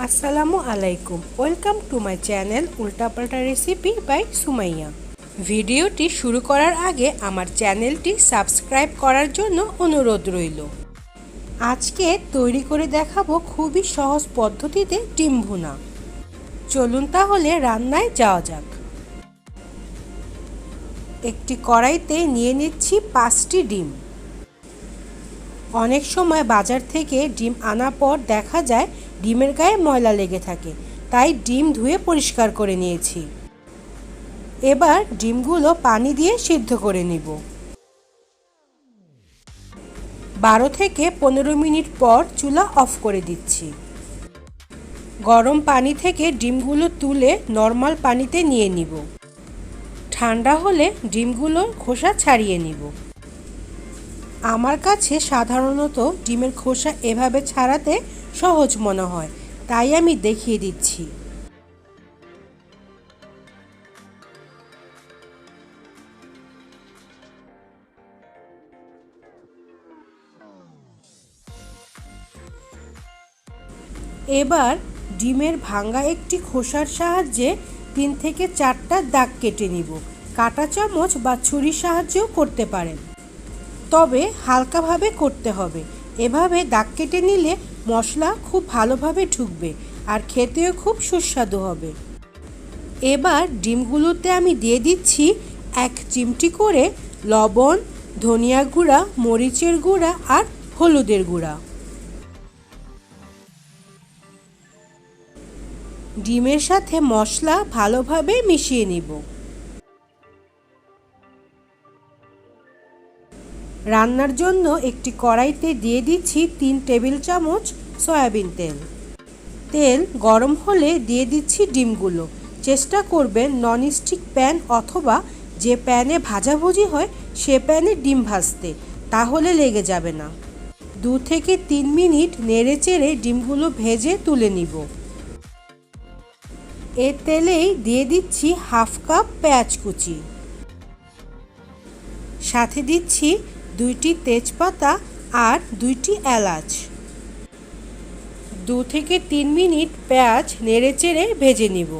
আসসালামু আলাইকুম welcome to my channel উল্টাপাল্টা রেসিপি বাই সুমাইয়া ভিডিওটি শুরু করার আগে আমার চ্যানেলটি সাবস্ক্রাইব করার জন্য অনুরোধ রইল। আজকে তৈরি করে দেখাবো খুবই সহজ পদ্ধতিতে ডিম ভুনা। চলুন তাহলে রান্নায় যাওয়া যাক। একটি কড়াইতে নিয়ে নিচ্ছি পাঁচটি ডিম। অনেক সময় বাজার থেকে ডিম আনার পর দেখা যায় ডিমের গায়ে ময়লা লেগে থাকে। তাই ডিম ধুয়ে পরিষ্কার করে নিয়েছি। এবার ডিমগুলো পানি দিয়ে সিদ্ধ করে নিব। বারো থেকে পনেরো মিনিট পর চুলা অফ করে দিচ্ছি। গরম পানি থেকে ডিমগুলো তুলে নর্মাল পানিতে নিয়ে নিব। ঠান্ডা হলে ডিমগুলোর খোসা ছাড়িয়ে নিব। আমার কাছে সাধারণত ডিমের খোসা এভাবে ছাড়াতে সহজ মনে হয়, তাই আমি দেখিয়ে দিচ্ছি। এবার ডিমের ভাঙ্গা একটি খোসার সাহায্যে তিন থেকে চারটা দাগ কেটে নিব। কাটা চামচ বা ছুরির সাহায্যেও করতে পারেন। তবে হালকাভাবে করতে হবে। এভাবে দাগ কেটে নিলে মশলা খুব ভালোভাবে ঢুকবে আর খেতেও খুব সুস্বাদু হবে। এবার ডিমগুলোতে আমি দিয়ে দিচ্ছি এক চিমটি করে লবণ, ধনিয়া গুঁড়া, মরিচের গুঁড়া আর হলুদের গুঁড়া। ডিমের সাথে মশলা ভালোভাবে মিশিয়ে নিব। রান্নার জন্য একটি কড়াইতে দিয়ে দিচ্ছি তিন টেবিল চামচ সয়াবিন তেল। তেল গরম হলে দিয়ে দিচ্ছি ডিমগুলো। চেষ্টা করবেন ননস্টিক প্যান অথবা যে প্যানে ভাজাভুজি হয়, সে প্যানে ডিম ভাজতে। তাহলে লেগে যাবে না। দু থেকে তিন মিনিট নেড়ে চেড়ে ডিমগুলো ভেজে তুলে নিব। এ তেলেই দিয়ে দিচ্ছি হাফ কাপ পেঁয়াজ কুচি। সাথে দিচ্ছি দুইটি তেজপাতা আর দুইটি এলাচ। দু থেকে তিন মিনিট পেঁয়াজ নেড়েচেড়ে ভেজে নিব।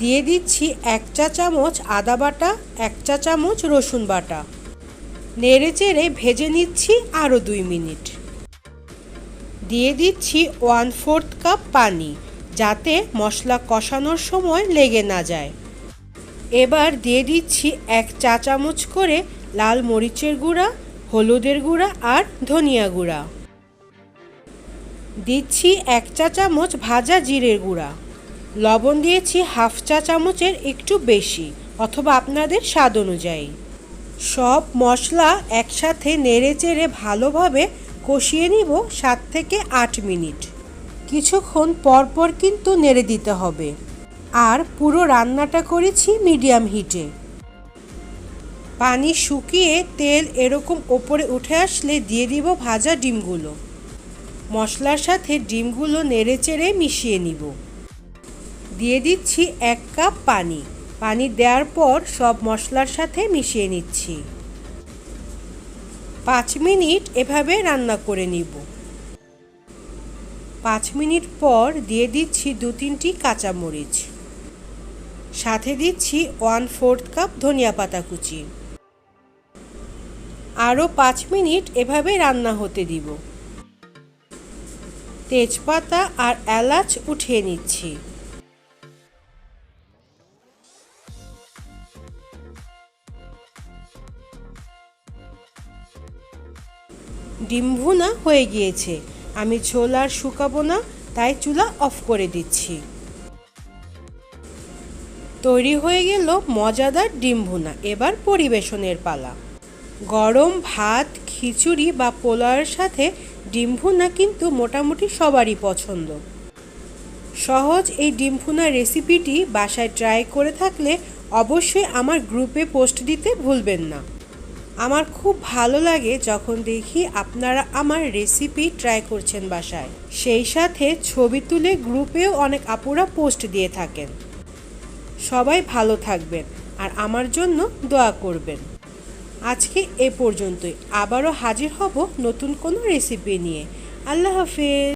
দিয়ে দিচ্ছি এক চা চামচ আদা বাটা, এক চা চামচ রসুন বাটা। নেড়েচেড়ে ভেজে নিচ্ছি আরও দুই মিনিট। দিয়ে দিচ্ছি ওয়ান ফোর্থ কাপ পানি, যাতে মশলা কষানোর সময় লেগে না যায়। এবার দিয়ে দিচ্ছি এক চা চামচ করে লাল মরিচের গুঁড়া, হলুদের গুঁড়া আর ধনিয়া গুঁড়া। দিচ্ছি এক চা চামচ ভাজা জিরের গুঁড়া। লবণ দিয়েছি হাফ চা চামচের একটু বেশি অথবা আপনাদের স্বাদ অনুযায়ী। সব মশলা একসাথে নেড়ে চেড়ে ভালোভাবে কষিয়ে নিব সাত থেকে আট মিনিট। কিছুক্ষণ পর পর কিন্তু নেড়ে দিতে হবে। আর পুরো রান্নাটা করেছি মিডিয়াম হিটে। পানি শুকিয়ে তেল এরকম ওপরে উঠে আসলে দিয়ে দিব ভাজা ডিমগুলো। মশলার সাথে ডিমগুলো নেড়ে চেড়ে মিশিয়ে নিব। দিয়ে দিচ্ছি এক কাপ পানি। পানি দেওয়ার পর সব মশলার সাথে মিশিয়ে নিচ্ছি। পাঁচ মিনিট এভাবে রান্না করে নিব। পাঁচ মিনিট পর দিয়ে দিচ্ছি দু তিনটি কাঁচামরিচ। সাথে দিচ্ছি ওয়ান ফোর্থ কাপ ধনিয়া পাতা কুচি। আরও পাঁচ মিনিট এভাবে রান্না হতে দিব। তেজপাতা আর এলাচ উঠিয়ে নিচ্ছি। ডিম ভুনা হয়ে গিয়েছে। আমি ছোলার শুকাবো না, তাই চুলা অফ করে দিচ্ছি। তৈরি হয়ে গেল মজাদার ডিম ভুনা। এবার পরিবেশনের পালা। গরম ভাত, খিচুড়ি বা পোলাওয়ের সাথে ডিম ভুনা কিন্তু মোটামুটি সবারই পছন্দ। সহজ এই ডিম ভুনা রেসিপিটি বাসায় ট্রাই করে থাকলে অবশ্যই আমার গ্রুপে পোস্ট দিতে ভুলবেন না। আমার খুব ভালো লাগে যখন দেখি আপনারা আমার রেসিপি ট্রাই করছেন বাসায়। সেই সাথে ছবি তুলে গ্রুপেও অনেক আপুরা পোস্ট দিয়ে থাকেন। সবাই ভালো থাকবেন আর আমার জন্য দোয়া করবেন। আজকে এ পর্যন্তই। আবারও হাজির হব নতুন কোনো রেসিপি নিয়ে। আল্লাহ হাফেজ।